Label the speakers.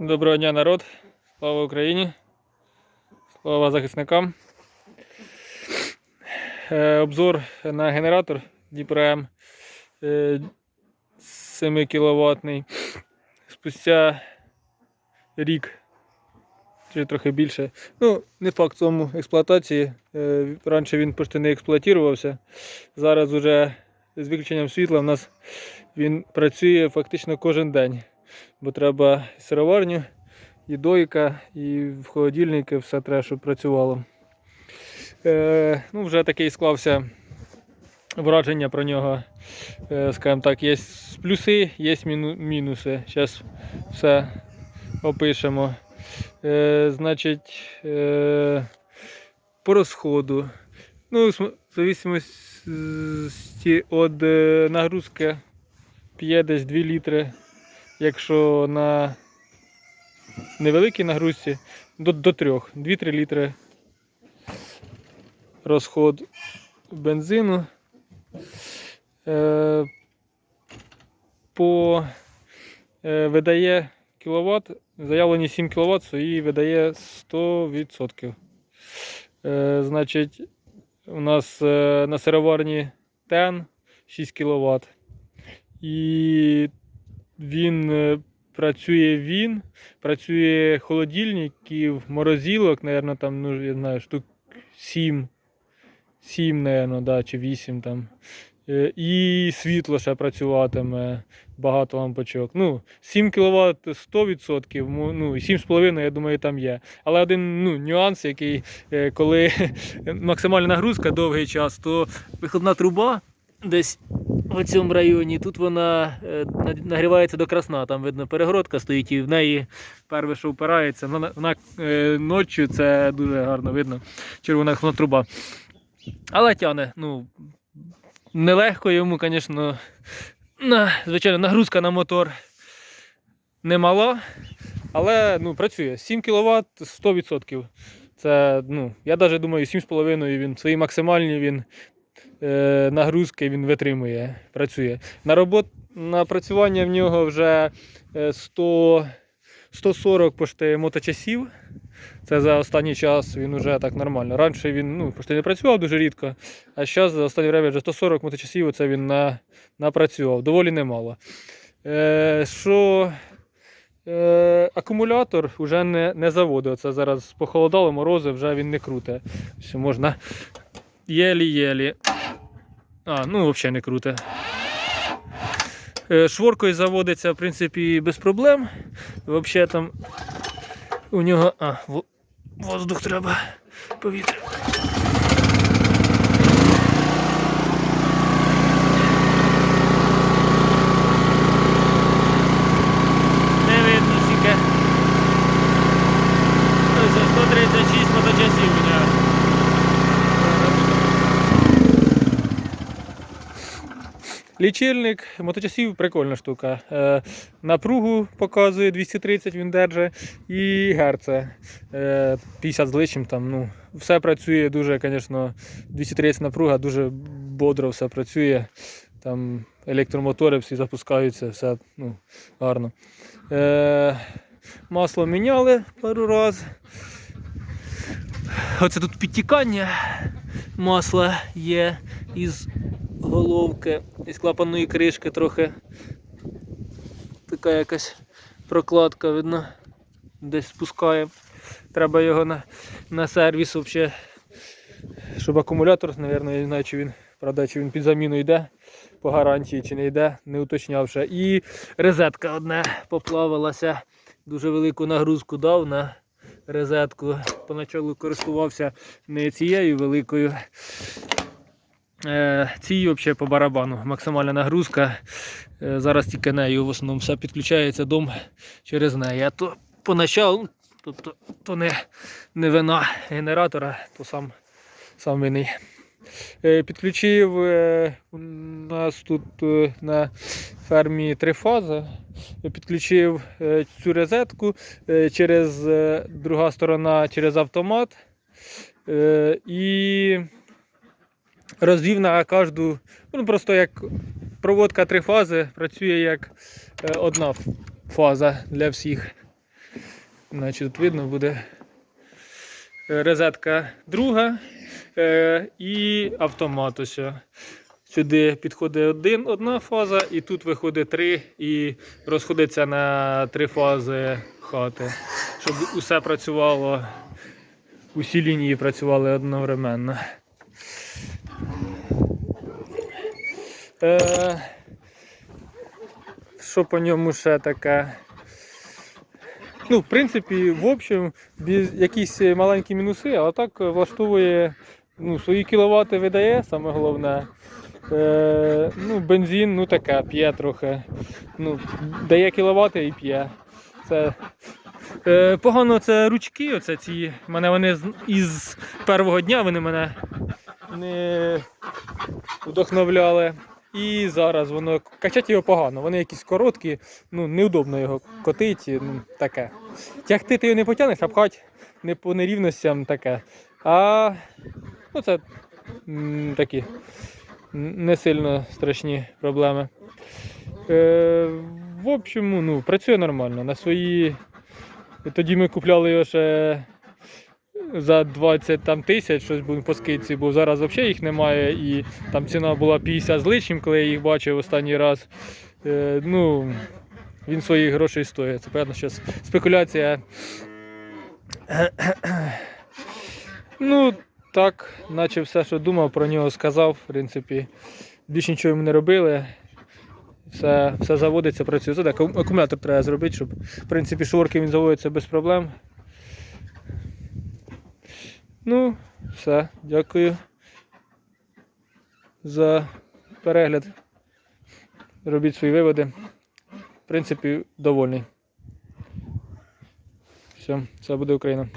Speaker 1: Доброго дня, народ. Слава Україні. Слава захисникам. Е, обзор на генератор е, 7 кВт. Спустя рік чи трохи більше. Ну, не факт цьому експлуатації. Е, раніше він почти не експлуатувався. Зараз уже з виключенням світла в нас він працює фактично кожен день. Бо треба сироварню, і дойка, і в холодильники все треба, щоб працювало. Е, ну, вже такий склався враження про нього. Е, скажімо так, є плюси, є міну- мінуси. Зараз все опишемо. Е, значить, е, по розходу. Ну, в зависимості від е, нагрузки п'є десь 2 літри. Якщо на невеликій нагрузці до, до 3, 2-3 літри розход бензину. Е, по е, видає кіловат, заявлені 7 кВт, свої видає 100%. Е, значить, у нас е, на сироварні ТЕН 6 кВт. І він е, працює він, працює холодильників, морозилок, наверное, там, ну, я знаю, штук 7, 7, наверное, да, чи 8 там. Е, І світло ще працюватиме, багато лампочок. Ну, 7 кВт 100%, ну, і 7,5, я думаю, там є. Але один ну, нюанс, який, е, коли максимальна нагрузка довгий час, то виходна труба десь в цьому районі. Тут вона е, нагрівається до красна, там видно перегородка стоїть і в неї перше, що впирається. Вона, вона е, ночі це дуже гарно видно. Червона вона труба. Але тяне, ну, нелегко йому, звісно, на, звичайно, нагрузка на мотор немала, але ну, працює. 7 кВт 100%. Це, ну, я навіть думаю, 7,5 він свої максимальні він нагрузки він витримує, працює. На робот, на працювання в нього вже е, 100, 140 пошти моточасів. Це за останній час він вже так нормально. Раніше він ну, пошти не працював дуже рідко, а зараз за останнє время вже 140 моточасів це він на, напрацював. Доволі немало. Е, що е, акумулятор вже не, не заводив. Це зараз похолодало, морози, вже він не круте. Все можна єлі-єлі. А, ну взагалі не круте. Е, Шворкою заводиться, в принципі, без проблем. Взагалі там у нього. А, воздух треба. Повітря. Не видно тільки. Ось 136 моточасів у нього. Лічильник моточасів прикольна штука. Е, напругу показує 230 він держить і герце е, 50 з лишнім. Там, ну, все працює дуже, звісно, 230 напруга, дуже бодро все працює. Там електромотори всі запускаються, все ну, гарно. Е, масло міняли пару разів. Оце тут підтікання масла є із головки, із клапанної кришки трохи. Така якась прокладка, видно, десь спускає. Треба його на, на сервіс взагалі, щоб акумулятор, мабуть, я не знаю, чи він, правда, чи він під заміну йде по гарантії, чи не йде, не уточняв ще. І розетка одна поплавилася, дуже велику нагрузку дав на розетку. Поначалу користувався не цією великою. Е, Цій взагалі по барабану. Максимальна нагрузка. Е, Зараз тільки нею в основному все підключається дом через неї. А то поначалу, тобто то не, не вина генератора, то сам, сам винний. Е, Підключив у нас тут на фермі три фази. Підключив цю розетку через друга сторона через автомат. І розвів на кожну, ну просто як проводка три фази, працює як е, одна фаза для всіх. Значить, тут видно буде е, розетка друга е, і автомат ось. Сюди підходить один, одна фаза, і тут виходить три і розходиться на три фази хати, щоб усе працювало, усі лінії працювали одновременно. Е, що по ньому ще таке? Ну, в принципі, в общем, без якісь маленькі мінуси, але так влаштовує ну, свої кіловати видає, саме головне. Е, ну, бензин, ну таке, п'є трохи. Ну, дає кіловати і п'є. Це, е, погано це ручки, оце ці. Мене вони із першого дня вони мене не вдохновляли. І зараз воно качати його погано. Вони якісь короткі, ну неудобно його котити, ну таке. Тягти ти його не потягнеш, а пхати не по нерівностям таке. А ну, це м, такі не сильно страшні проблеми. Е, в общем, ну, працює нормально. На свої. Тоді ми купляли його ще за 20 там, тисяч, щось був по скидці, бо зараз взагалі їх немає. І там ціна була 50 з лишнім, коли я їх бачив останній раз. Е, ну, він своїх грошей стоїть. Це певно, що спекуляція. Ну, так, наче все, що думав, про нього сказав. В принципі, більше нічого йому не робили. Все, все заводиться, працює. Це акумулятор треба зробити, щоб в принципі шворки він заводиться без проблем. Ну, все, дякую за перегляд. Робіть свої виводи. В принципі, довольний. Все, це буде Україна.